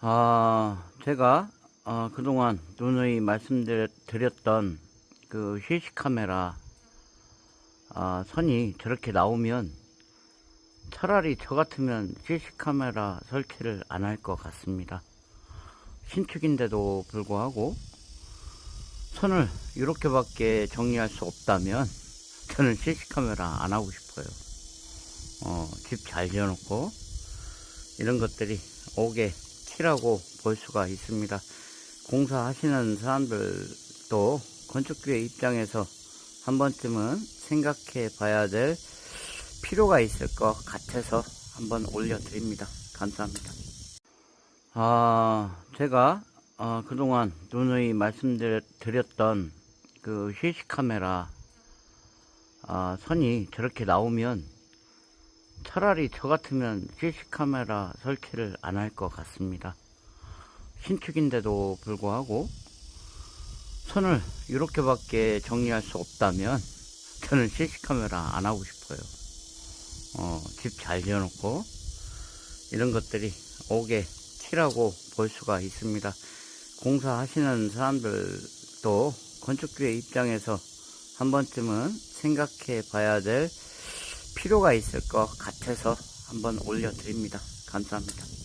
아, 제가 어, 그동안 누누이 말씀드렸던 그 실시 카메라 아, 선이 저렇게 나오면 차라리 저 같으면 실시 카메라 설치를 안 할 것 같습니다. 신축인데도 불구하고 선을 이렇게밖에 정리할 수 없다면 저는 실시 카메라 안 하고 싶어요. 어, 집 잘 지어놓고 이런 것들이 옥에 티라고 볼 수가 있습니다. 공사하시는 사람들도 건축주의 입장에서 한 번쯤은 생각해 봐야 될 필요가 있을 것 같아서 한번 올려드립니다. 감사합니다. 아, 제가 어, 그동안 누누이 말씀드렸던 그 실시 카메라 아, 선이 저렇게 나오면 차라리 저 같으면 실시 카메라 설치를 안 할 것 같습니다. 신축인데도 불구하고 선을 이렇게밖에 정리할 수 없다면 저는 실시 카메라 안 하고 싶어요. 어, 집 잘 지어놓고 이런 것들이 옥에 티라고 볼 수가 있습니다. 공사하시는 사람들도 건축주의 입장에서 한 번쯤은 생각해 봐야 될 필요가 있을 것 같아서 한번 올려드립니다. 감사합니다.